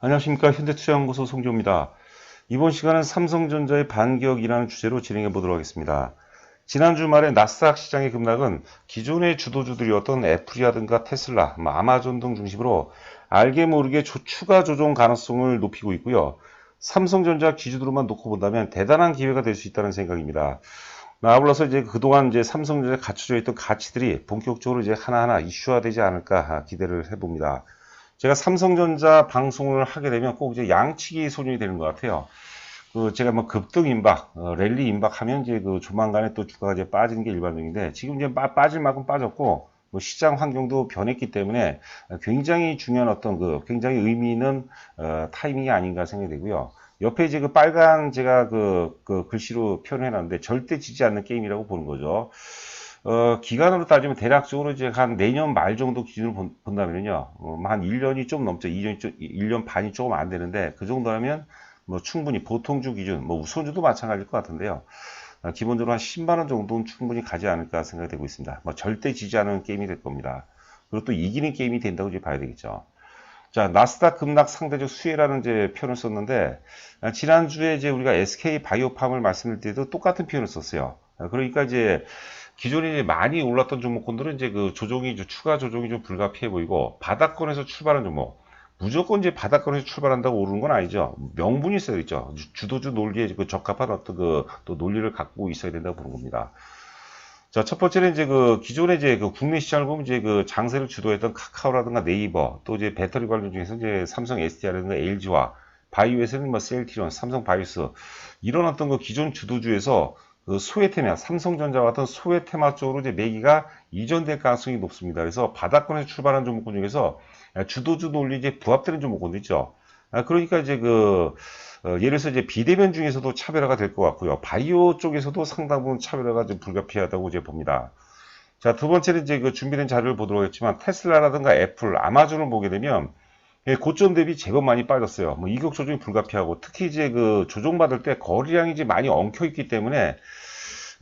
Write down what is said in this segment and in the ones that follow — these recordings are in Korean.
안녕하십니까 현대투자연구소 송조입니다. 이번 시간은 삼성전자의 반격이라는 주제로 진행해 보도록 하겠습니다. 지난 주 말에 나스닥 시장의 급락은 기존의 주도주들이었던 애플이라든가 테슬라, 뭐 아마존 등 중심으로 알게 모르게 조- 추가 조정 가능성을 높이고 있고요. 삼성전자 기준으로만 놓고 본다면 대단한 기회가 될 수 있다는 생각입니다. 아울러서 이제 그동안 이제 삼성전자에 갖춰져 있던 가치들이 본격적으로 이제 하나하나 이슈화되지 않을까 기대를 해봅니다. 제가 삼성전자 방송을 하게 되면 꼭 이제 양치기 소년이 되는 것 같아요. 그 제가 뭐 급등 임박, 어, 랠리 임박하면 이제 그 조만간에 또 주가가 이제 빠지는 게 일반적인데 지금 이제 빠, 빠질 만큼 빠졌고 뭐 시장 환경도 변했기 때문에 굉장히 중요한 어떤 그 굉장히 의미 있는 어, 타이밍이 아닌가 생각이 되고요. 옆에 이제 그 빨간 제가 그, 그 글씨로 표현해 놨는데 절대 지지 않는 게임이라고 보는 거죠. 어, 기간으로 따지면 대략적으로 이제 한 내년 말 정도 기준으로 본, 본다면요. 어, 한 1년이 좀 넘죠. 2년이 좀, 1년 반이 조금 안 되는데 그 정도라면 뭐 충분히 보통주 기준, 뭐 우선주도 마찬가지일 것 같은데요. 어, 기본적으로 한 10만원 정도는 충분히 가지 않을까 생각이 되고 있습니다. 뭐 절대 지지 않은 게임이 될 겁니다. 그리고 또 이기는 게임이 된다고 이제 봐야 되겠죠. 자, 나스닥 급락 상대적 수혜라는 이제 표현을 썼는데, 아, 지난주에 이제 우리가 SK 바이오팜을 말씀드릴 때도 똑같은 표현을 썼어요. 아, 그러니까 이제 기존에 많이 올랐던 종목군들은 이제 그 조정이, 좀 추가 조정이 좀 불가피해 보이고, 바닥권에서 출발한 종목, 무조건 이제 바닥권에서 출발한다고 오르는 건 아니죠. 명분이 있어야 겠죠. 주도주 논리에 그 적합한 어떤 그 또 논리를 갖고 있어야 된다고 보는 겁니다. 자, 첫 번째는 이제 그 기존에 이제 그 국내 시장을 보면 이제 그 장세를 주도했던 카카오라든가 네이버 또 이제 배터리 관련 중에서 이제 삼성 SDI라든가 LG와 바이오에서는 뭐 셀트리온, 삼성 바이오스 이런 어떤 그 기존 주도주에서 그 소외 테마, 삼성전자 같은 소외 테마 쪽으로 이제 매기가 이전될 가능성이 높습니다. 그래서 바닥권에서 출발한 종목군 중에서 주도주 논리 이제 부합되는 종목군도 있죠. 아, 그러니까 이제 그 어, 예를 들어서 이제 비대면 중에서도 차별화가 될 것 같고요. 바이오 쪽에서도 상당 부분 차별화가 좀 불가피하다고 이제 봅니다. 자, 두 번째는 이제 그 준비된 자료를 보도록 하겠지만 테슬라라든가 애플, 아마존을 보게 되면 예, 고점 대비 제법 많이 빠졌어요. 뭐 이격 조정이 불가피하고 특히 이제 그 조정받을 때 거래량이 이제 많이 엉켜 있기 때문에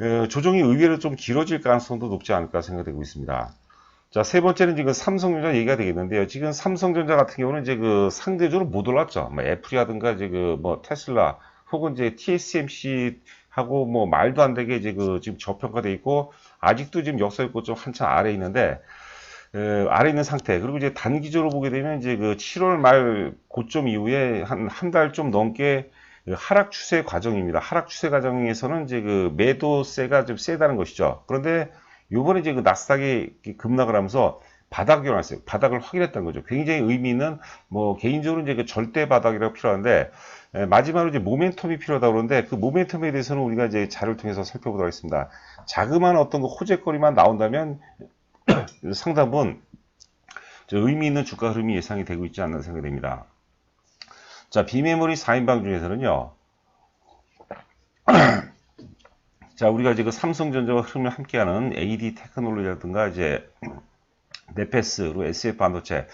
에, 조정이 의외로 좀 길어질 가능성도 높지 않을까 생각되고 있습니다. 자, 세 번째는 지금 삼성전자 얘기가 되겠는데요. 지금 삼성전자 같은 경우는 이제 그 상대적으로 못 올랐죠. 뭐 애플이라든가 이제 그 뭐 테슬라 혹은 이제 TSMC 하고 뭐 말도 안 되게 이제 그 지금 저평가돼 있고 아직도 지금 역사의 고점 한참 아래 에 있는데 에, 아래 있는 상태. 그리고 이제 단기적으로 보게 되면 이제 그 7월 말 고점 이후에 한 한 달 좀 넘게 그 하락 추세 과정입니다. 하락 추세 과정에서는 이제 그 매도세가 좀 세다는 것이죠. 그런데 요번에 이제 그 나스닥이 급락을 하면서 바닥이 일어났어요. 바닥을 확인했던 거죠. 굉장히 의미 있는 뭐 개인적으로 이제 그 절대 바닥이라고 필요한데 에, 마지막으로 이제 모멘텀이 필요하다 그러는데 그 모멘텀에 대해서는 우리가 이제 자료를 통해서 살펴보도록 하겠습니다. 자그마한 어떤 그 호재거리만 나온다면 부분 의미 있는 주가 흐름이 예상이 되고 있지 않나 생각이 됩니다. 자, 비메모리 4인방 중에서는요. 자, 우리가 이제 그 삼성전자와 흐름을 함께하는 AD 테크놀로지라든가 이제 네페스로 SF 반도체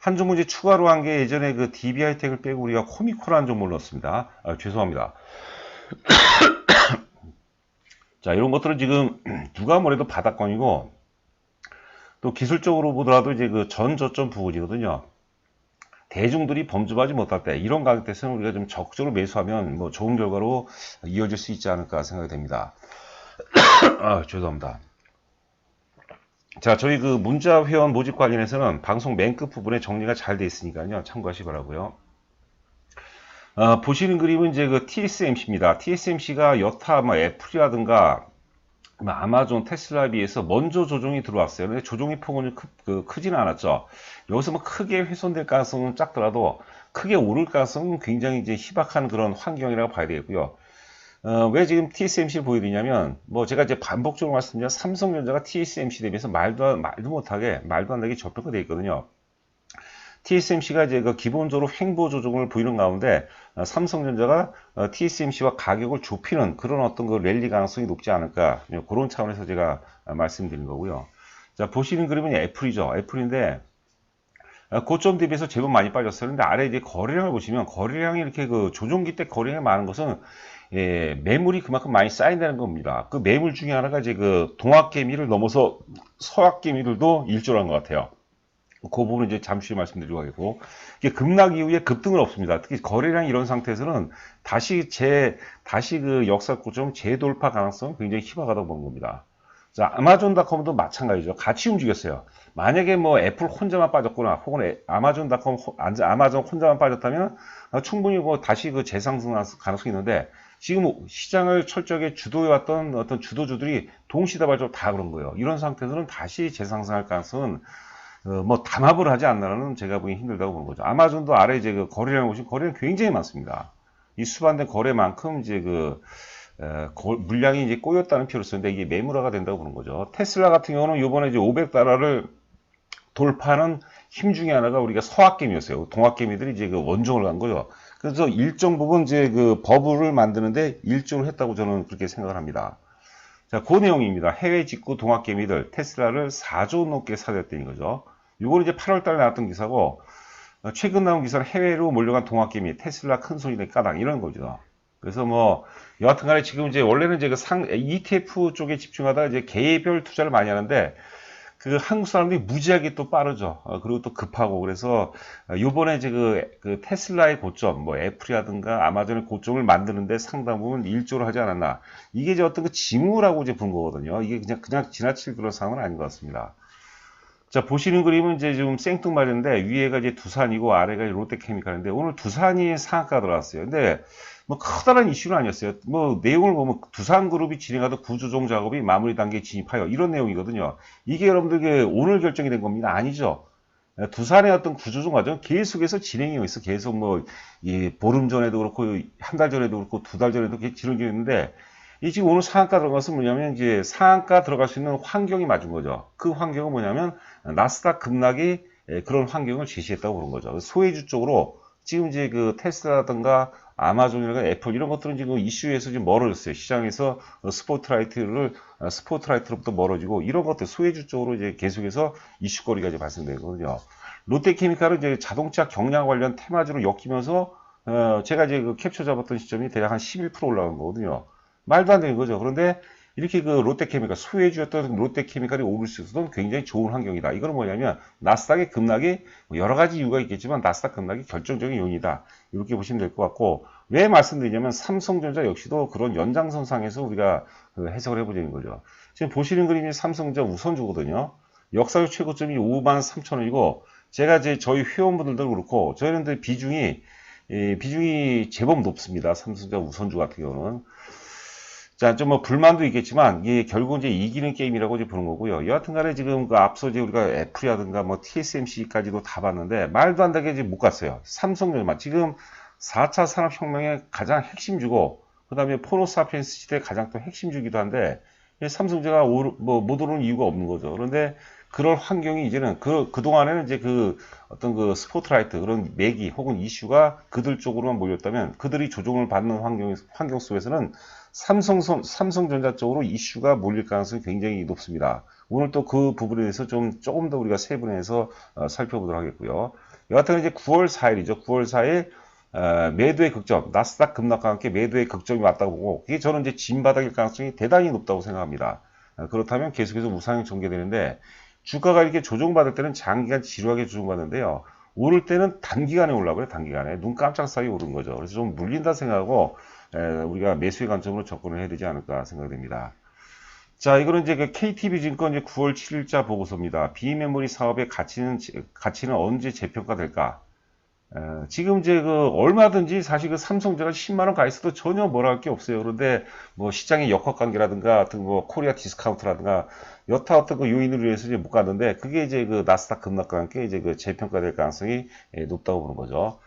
한 종목 이제 추가로 한 게 예전에 그 DBI 텍을 빼고 우리가 코미코라는 종목을 넣었습니다. 아, 죄송합니다. 자, 이런 것들은 지금 누가 뭐래도 바닥권이고 또 기술적으로 보더라도 이제 그 전 저점 부분이거든요. 대중들이 범접하지 못할 때 이런 가격대에서는 우리가 좀 적극적으로 매수하면 뭐 좋은 결과로 이어질 수 있지 않을까 생각이 됩니다. 아, 죄송합니다. 자, 저희 그 문자 회원 모집 관련해서는 방송 맨 끝 부분에 정리가 잘 돼 있으니까요. 참고하시 기 바라고요. 아, 보시는 그림은 이제 그 TSMC입니다. TSMC가 여타 뭐 애플이라든가 뭐 아마존, 테슬라에 비해서 먼저 조정이 들어왔어요. 근데 조정의 폭은 크, 그, 크지는 않았죠. 여기서 뭐 크게 훼손될 가능성은 작더라도 크게 오를 가능성은 굉장히 이제 희박한 그런 환경이라고 봐야 되겠고요. 어, 왜 지금 TSMC를 보여드리냐면, 뭐 제가 이제 반복적으로 말씀드린 삼성전자가 TSMC 대비해서 말도, 말도 못하게, 말도 안 되게 저평가되어 있거든요. TSMC가 이제 그 기본적으로 횡보 조정을 보이는 가운데 어, 삼성전자가 어, TSMC와 가격을 좁히는 그런 어떤 그 랠리 가능성이 높지 않을까 그런 차원에서 제가 어, 말씀드린 거고요. 자 보시는 그림은 애플이죠. 애플인데 어, 고점 대비해서 제법 많이 빠졌어요. 근데 아래 이제 거래량을 보시면 거래량이 이렇게 그 조종기 때 거래량이 많은 것은 예, 매물이 그만큼 많이 쌓인다는 겁니다. 그 매물 중에 하나가 이제 그 동학개미를 넘어서 서학개미들도 일조한 것 같아요. 그 부분은 이제 잠시 말씀드리고 하겠고 이게 급락 이후에 급등은 없습니다. 특히 거래량 이런 상태에서는 다시 재 다시 그 역사 고점 재돌파 가능성 굉장히 희박하다고 보는 겁니다. 자, 아마존닷컴도 마찬가지죠. 같이 움직였어요. 만약에 뭐 애플 혼자만 빠졌거나 혹은 애- 아마존닷컴 아마존 혼자만 빠졌다면 어, 충분히 뭐 다시 그 재상승 가능성이 있는데 지금 시장을 철저하게 주도해왔던 어떤 주도주들이 동시다발적으로 다 그런 거예요. 이런 상태에서는 다시 재상승할 가능성은 어, 뭐 담합을 하지 않나라는 제가 보기 힘들다고 보는 거죠. 아마존도 아래 이제 그 거래량 보시면 거래량 굉장히 많습니다. 이 수반된 거래만큼 이제 그 에, 거- 물량이 이제 꼬였다는 표를 쓰는데 이게 매물화가 된다고 보는 거죠. 테슬라 같은 경우는 요번에 이제 500달러를 돌파하는 힘 중에 하나가 우리가 서학개미였어요. 동학개미들이 이제 그 원종을 간 거죠. 그래서 일정 부분 이제 그 버블을 만드는데 일조를 했다고 저는 그렇게 생각을 합니다. 자, 그 내용입니다. 해외 직구 동학개미들 테슬라를 4조 넘게 사들였다는 거죠. 이거는 이제 8월달에 나왔던 기사고 어, 최근 나온 기사는 해외로 몰려간 동학개미 테슬라 큰 손이 된 까당 이런 거죠. 그래서 뭐 여하튼간에 지금 이제 원래는 이제 그 상 ETF 쪽에 집중하다 이제 개별 투자를 많이 하는데 그 한국 사람들이 무지하게 또 빠르죠. 어, 그리고 또 급하고 그래서 어, 요번에 이제 그, 그 테슬라의 고점, 뭐 애플이라든가 아마존의 고점을 만드는데 상당 부분 일조를 하지 않았나. 이게 이제 어떤 그 징후라고 이제 본 거거든요. 이게 그냥 그냥 지나칠 그런 상황은 아닌 것 같습니다. 자 보시는 그림은 이제 좀 생뚱맞은데 위에가 이제 두산이고 아래가 롯데케미칼인데 오늘 두산이 상한가 들어왔어요. 근데 뭐 커다란 이슈는 아니었어요. 뭐 내용을 보면 두산그룹이 진행하던 구조조정 작업이 마무리 단계에 진입하여 이런 내용이거든요. 이게 여러분들에게 오늘 결정이 된 겁니다. 아니죠. 두산의 어떤 구조조정 과정 계속해서 진행이 있어. 계속 뭐 이 보름 전에도 그렇고 한 달 전에도 그렇고 두 달 전에도 계속 진행이 있는데 이 지금 오늘 상한가 들어가서 뭐냐면 이제 상한가 들어갈 수 있는 환경이 맞은 거죠. 그 환경은 뭐냐면 나스닥 급락이 예, 그런 환경을 제시했다고 그런 거죠. 소외주 쪽으로 지금 이제 그 테슬라라든가 아마존이라든가 애플 이런 것들은 지금 이슈에서 지금 멀어졌어요. 시장에서 어, 스포트라이트를 어, 스포트라이트로부터 멀어지고 이런 것들 소외주 쪽으로 이제 계속해서 이슈거리가 이제 발생되거든요. 롯데케미칼은 이제 자동차 경량 관련 테마주로 엮이면서 어, 제가 이제 그 캡처 잡았던 시점이 대략 한 11% 올라간 거거든요. 말도 안 되는 거죠. 그런데 이렇게 그 롯데케미칼 소외주였던 롯데케미칼이 오를 수 있어도 굉장히 좋은 환경이다. 이거는 뭐냐면 나스닥의 급락이 뭐 여러 가지 이유가 있겠지만 나스닥 급락이 결정적인 요인이다. 이렇게 보시면 될 것 같고 왜 말씀드리냐면 삼성전자 역시도 그런 연장선상에서 우리가 그 해석을 해보자는 거죠. 지금 보시는 그림이 삼성전자 우선주거든요. 역사적 최고점이 5만 3천 원이고 제가 이제 저희 회원분들도 그렇고 저희는 비중이 이 비중이 제법 높습니다. 삼성전자 우선주 같은 경우는. 자, 좀 뭐 불만도 있겠지만 이게 결국 이제 이기는 게임이라고 이제 보는 거고요. 여하튼 간에 지금 그 앞서 이제 우리가 애플이라든가 뭐 TSMC까지도 다 봤는데 말도 안 되게 이제 못 갔어요. 삼성전자만 지금 4차 산업혁명의 가장 핵심주고 그 다음에 포노사피엔스 시대의 가장 또 핵심주기도 한데 삼성전자가 뭐 못 오르는 이유가 없는 거죠. 그런데 그럴 환경이 이제는 그, 그동안에는 이제 그 어떤 그 스포트라이트 그런 매기 혹은 이슈가 그들 쪽으로만 몰렸다면 그들이 조종을 받는 환경, 환경 속에서는 삼성, 삼성전자 쪽으로 이슈가 몰릴 가능성이 굉장히 높습니다. 오늘 또 그 부분에 대해서 좀 조금 더 우리가 세분해서 어, 살펴보도록 하겠고요. 여하튼 이제 9월 4일이죠. 9월 4일 어, 매도의 극점, 나스닥 급락과 함께 매도의 극점이 왔다고 보고 그게 저는 이제 진바닥일 가능성이 대단히 높다고 생각합니다. 어, 그렇다면 계속해서 우상이 전개되는데 주가가 이렇게 조정받을 때는 장기간 지루하게 조정받는데요. 오를 때는 단기간에 올라버려요. 단기간에. 눈 깜짝 사이 오른 거죠. 그래서 좀 물린다 생각하고 에, 우리가 매수의 관점으로 접근을 해야 되지 않을까 생각됩니다. 자, 이거는 이제 그 KT비증권 이제 9월 7일자 보고서입니다. 비메모리 사업의 가치는 가치는 언제 재평가될까? 에, 지금 이제 그 얼마든지 사실 그 삼성전자 10만 원 가 있어도 전혀 뭐라 할 게 없어요. 그런데 뭐 시장의 역학 관계라든가 어떤 뭐 코리아 디스카운트라든가 여타 어떤 그 요인으로 해서 이제 못 갔는데 그게 이제 그 나스닥 급락과 함께 이제 그 재평가될 가능성이 예, 높다고 보는 거죠.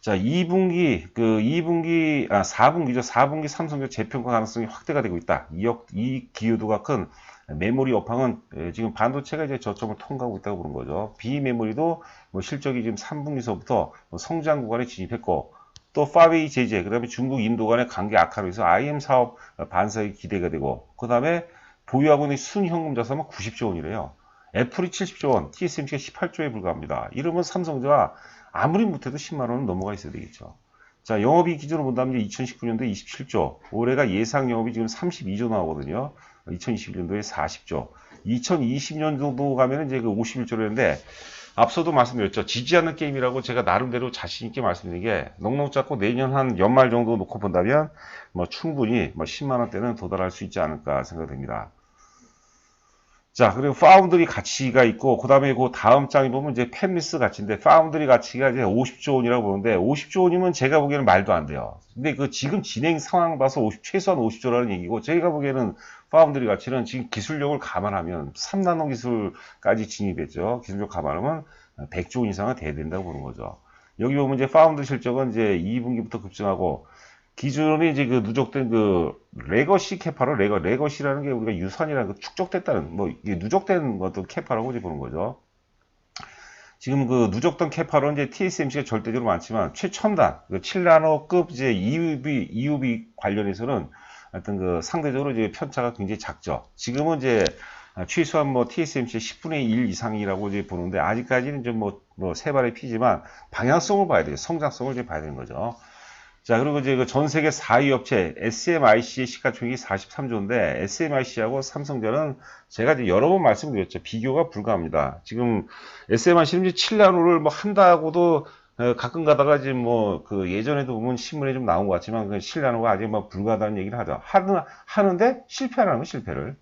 자, 2분기 그 2분기 아 4분기죠. 4분기 삼성전자 재평가 가능성이 확대가 되고 있다. 이역 이 기여도가 큰 메모리 업황은 예, 지금 반도체가 이제 저점을 통과하고 있다고 보는 거죠. 비메모리도 뭐 실적이 지금 3분기서부터 뭐 성장 구간에 진입했고 또 파웨이 제재, 그 다음에 중국 인도 간의 관계 악화로 해서 IM 사업 반사가 기대가 되고 그 다음에 보유하고 있는 순현금 자산은 90조 원이래요. 애플이 70조 원, TSMC가 18조에 불과합니다. 이러면 삼성전자 아무리 못해도 10만 원은 넘어가 있어야 되겠죠. 자, 영업이익 기준으로 본다면 2019년도에 27조, 올해가 예상 영업이 지금 32조 나오거든요. 2021년도에 40조, 2020년도 가면은 이제 그 51조를 했는데, 앞서도 말씀드렸죠. 지지 않는 게임이라고 제가 나름대로 자신있게 말씀드린 게, 넉넉 잡고 내년 한 연말 정도 놓고 본다면, 뭐 충분히 뭐 10만원대는 도달할 수 있지 않을까 생각됩니다. 자, 그리고 파운드리 가치가 있고, 그 다음에 그 다음 장에 보면 이제 펜리스 가치인데, 파운드리 가치가 이제 50조 원이라고 보는데, 50조 원이면 제가 보기에는 말도 안 돼요. 근데 그 지금 진행 상황 봐서 50, 최소한 50조라는 얘기고, 제가 보기에는 파운드리 가치는 지금 기술력을 감안하면 3나노 기술까지 진입했죠. 기술력 감안하면 100조 원 이상은 돼야 된다고 보는 거죠. 여기 보면 이제 파운드 실적은 이제 2분기부터 급증하고, 기존에 이제 그 누적된 그 레거시 캐파로 레거 레거시라는 게 우리가 유선이라는 그 축적됐다는 뭐 이게 누적된 어떤 캐파라고 이제 보는 거죠. 지금 그 누적된 캐파로 이제 TSMC가 절대적으로 많지만 최첨단 그 7나노급 이제 EUV EUV 관련해서는 어떤 그 상대적으로 이제 편차가 굉장히 작죠. 지금은 이제 최소한 뭐 TSMC 10분의 1 이상이라고 이제 보는데 아직까지는 좀뭐 뭐 세 발의 피지만 방향성을 봐야 돼요. 성장성을 이제 봐야 되는 거죠. 자, 그리고 이제 그 전 세계 4위 업체 SMIC의 시가총액이 43조인데 SMIC하고 삼성전은 제가 이제 여러 번 말씀드렸죠. 비교가 불가합니다. 지금 SMIC는 이제 7나노를 뭐 한다고도 어, 가끔 가다가 이제 뭐 그 예전에도 보면 신문에 좀 나온 것 같지만 그 7나노가 아직 뭐 불가하다는 얘기를 하죠. 하는, 하는데 실패하는 건 실패를.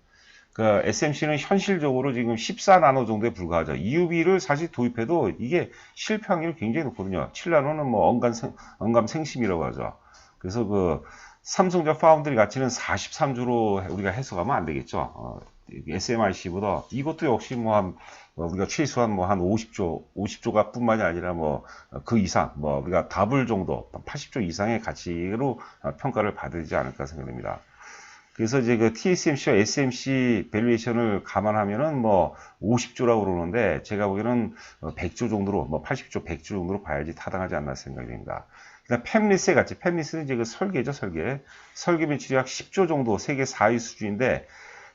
그 SMC는 현실적으로 지금 14나노 정도에 불과하죠. EUV를 사실 도입해도 이게 실패 확률이 굉장히 높거든요. 7나노는 뭐 언감, 생, 언감 생심이라고 하죠. 그래서 그 삼성전 파운드리 가치는 43주로 우리가 해석하면 안 되겠죠. 어, SMIC보다 이것도 역시 뭐한 뭐 우리가 최소한 뭐 한 50조, 50조가 뿐만이 아니라 뭐 그 이상, 뭐 우리가 더블 정도, 80조 이상의 가치로 평가를 받지 않을까 생각됩니다. 그래서 이제 그 TSMC와 SMC 밸류에이션을 감안하면은 뭐 50조라고 그러는데 제가 보기에는 100조 정도로 뭐 80조, 100조 정도로 봐야지 타당하지 않나 생각이 됩니다. 그다음 팹리스에 같이 팹리스는 이제 그 설계죠, 설계. 설계 매출이 약 10조 정도 세계 4위 수준인데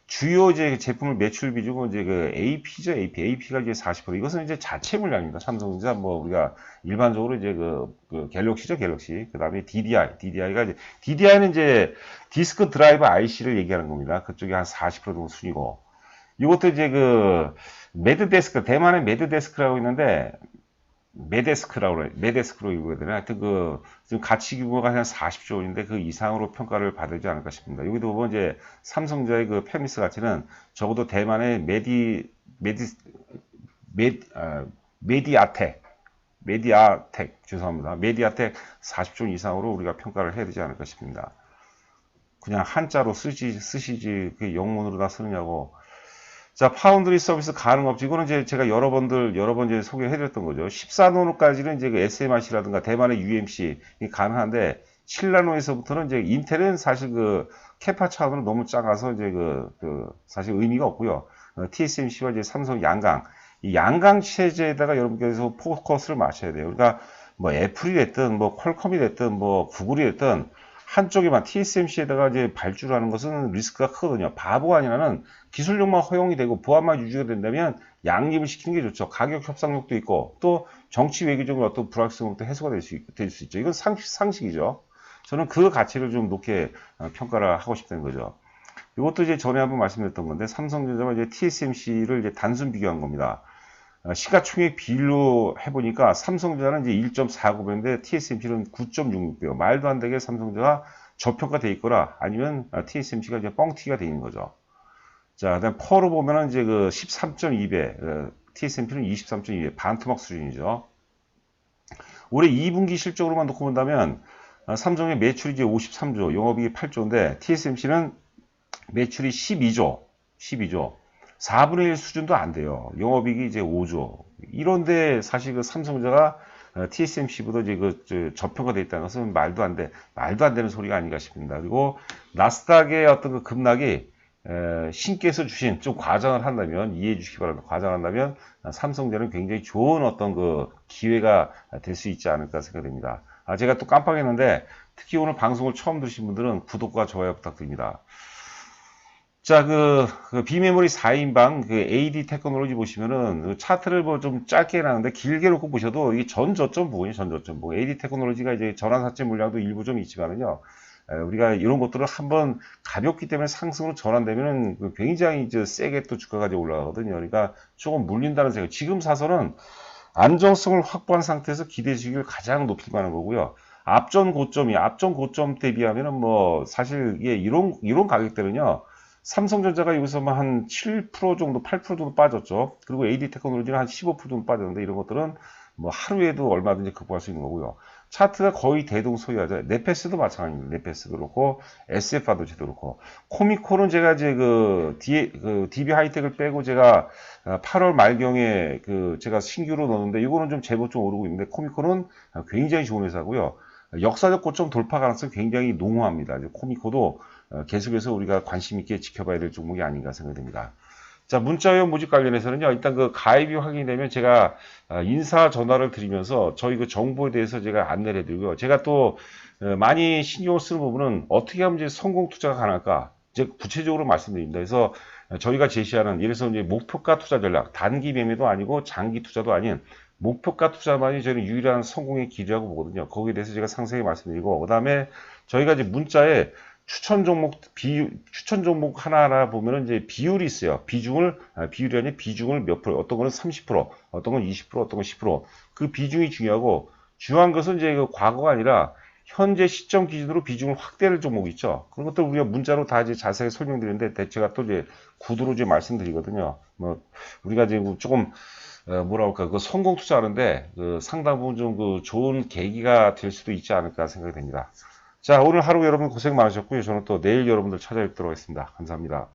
주요 이제 제품을 매출 비중은 이제 그 AP죠, AP. AP가 이제 40%. 이것은 이제 자체 물량입니다. 삼성전자 뭐 우리가 일반적으로 이제 그, 그 갤럭시죠, 갤럭시. 그 다음에 DDI. DDI가 이제, DDI는 이제 디스크 드라이버 IC를 얘기하는 겁니다. 그쪽이 한 40% 정도 순이고. 이것도 이제 그 매드데스크, 대만의 매드데스크라고 있는데 메데스크라고 그래. 메데스크로 되나? 하여튼 그, 지금 가치 규모가 한 40조 원인데 그 이상으로 평가를 받지 않을까 싶습니다. 여기도 보면 이제 삼성자의 그 페미스 가치는 적어도 대만의 메디, 메디, 메, 아, 메디아텍, 메디아텍, 죄송합니다. 메디아텍 40조 원 이상으로 우리가 평가를 해야 되지 않을까 싶습니다. 그냥 한자로 쓰지, 쓰시지, 그 영문으로 다 쓰느냐고. 자, 파운드리 서비스 가능 없지. 이거는 이제 제가 여러 번들, 여러 번 이제 소개해드렸던 거죠. 14나노까지는 이제 그 SMRC라든가 대만의 UMC 이 가능한데, 7나노에서부터는 이제 인텔은 사실 그 캐파 차원으로 너무 작아서 이제 그, 그 사실 의미가 없고요. 어, TSMC와 이제 삼성 양강, 이 양강 체제에다가 여러분께서 포커스를 맞춰야 돼요. 그러니까 뭐 애플이 됐든 뭐 퀄컴이 됐든 뭐 구글이 됐든 한쪽에만 TSMC에다가 이제 발주를 하는 것은 리스크가 크거든요. 바보가 아니라는 기술력만 허용이 되고 보안만 유지가 된다면 양립을 시키는 게 좋죠. 가격 협상력도 있고 또 정치 외교적으로 어떤 불확실성도 해소가 될 수 될 수 있죠. 이건 상식, 상식이죠. 저는 그 가치를 좀 높게 어, 평가를 하고 싶다는 거죠. 이것도 이제 전에 한번 말씀드렸던 건데 삼성전자와 이제 TSMC를 이제 단순 비교한 겁니다. 어, 시가총액 비율로 해보니까 삼성전자는 이제 1.49배인데 TSMC는 9.66배요. 말도 안 되게 삼성전자가 저평가돼 있거나 아니면 TSMC가 이제 뻥튀기가 돼 있는 거죠. 자, 그다음 퍼로 보면은 이제 그 13.2배, TSMC는 23.2배, 반토막 수준이죠. 올해 2분기 실적으로만 놓고 본다면 어, 삼성의 매출이 이제 53조, 영업이익이 8조인데 TSMC는 매출이 12조, 12조. 4분의 1 수준도 안 돼요. 영업이익이 이제 5조. 이런데 사실 그 삼성전자가 TSMC보다 이제 그 저평가돼 있다는 것은 말도 안 돼, 말도 안 되는 소리가 아닌가 싶습니다. 그리고 나스닥의 어떤 그 급락이 신께서 주신 좀 과장을 한다면 이해해 주시기 바랍니다. 과장한다면 삼성전자는 굉장히 좋은 어떤 그 기회가 될 수 있지 않을까 생각됩니다. 아, 제가 또 깜빡했는데 특히 오늘 방송을 처음 들으신 분들은 구독과 좋아요 부탁드립니다. 자, 그, 그 비메모리 4인방 그 AD 테크놀로지 보시면은 그 차트를 뭐 좀 짧게 해놨는데 길게 놓고 보셔도 이게 전저점 부분이 전 저점 부분. AD 테크놀로지가 이제 전환사채 물량도 일부 좀 있지만은요. 우리가 이런 것들을 한번 가볍기 때문에 상승으로 전환되면은 그 굉장히 이제 세게 또 이제 올라가거든요. 그러니까 조금 물린다는 생각. 지금 사서는 안정성을 확보한 상태에서 기대 수익을 가장 높이 가는 거고요. 앞전 고점이 앞전 고점 대비하면은 뭐 사실 이게 이런 이런 가격대는요. 삼성전자가 여기서만 한 7% 정도, 8% 정도 빠졌죠. 그리고 AD 테크놀로지는 한 15% 정도 빠졌는데 이런 것들은 뭐 하루에도 얼마든지 극복할 수 있는 거고요. 차트가 거의 대동소이하죠. 네페스도 마찬가지입니다. 네페스도 그렇고 SFR도 제도 그렇고 코미코는 제가 이제 그, 그 DB 하이텍을 빼고 제가 8월 말경에 그 제가 신규로 넣었는데 이거는 좀 제법 좀 오르고 있는데 코미코는 굉장히 좋은 회사고요. 역사적 고점 돌파 가능성이 굉장히 농후합니다. 이제 코미코도 어, 계속해서 우리가 관심 있게 지켜봐야 될 종목이 아닌가 생각됩니다. 자, 문자회원 모집 관련해서는요, 일단 그 가입이 확인되면 제가 아, 인사 전화를 드리면서 저희 그 정보에 대해서 제가 안내를 해드리고요. 제가 또 어, 많이 신경을 쓰는 부분은 어떻게 하면 이제 성공 투자가 가능할까? 이제 구체적으로 말씀드립니다. 그래서 저희가 제시하는, 예를 들어서 이제 목표가 투자 전략, 단기 매매도 아니고 장기 투자도 아닌 목표가 투자만이 저는 유일한 성공의 길이라고 보거든요. 거기에 대해서 제가 상세히 말씀드리고, 그 다음에 저희가 이제 문자에 추천 종목 비 추천 종목 하나하나 보면은 이제 비율이 있어요. 비중을 아, 비율이 아니라 비중을 몇 프로 어떤 거는 30% 어떤 건 20% 어떤 건 10%그 비중이 중요하고 중요한 것은 이제 그 과거가 아니라 현재 시점 기준으로 비중을 확대할 종목이 있죠. 그런 것들 우리가 문자로 다 이제 자세히 설명드리는데 대체가 또 이제 구두로 이제 말씀드리거든요. 뭐 우리가 지금 조금 어, 뭐라 할까 그 성공 투자하는데 그 상당 부분 좀 그 좋은 계기가 될 수도 있지 않을까 생각이 됩니다. 자, 오늘 하루 여러분 고생 많으셨고요. 저는 또 내일 여러분들 찾아뵙도록 하겠습니다. 감사합니다.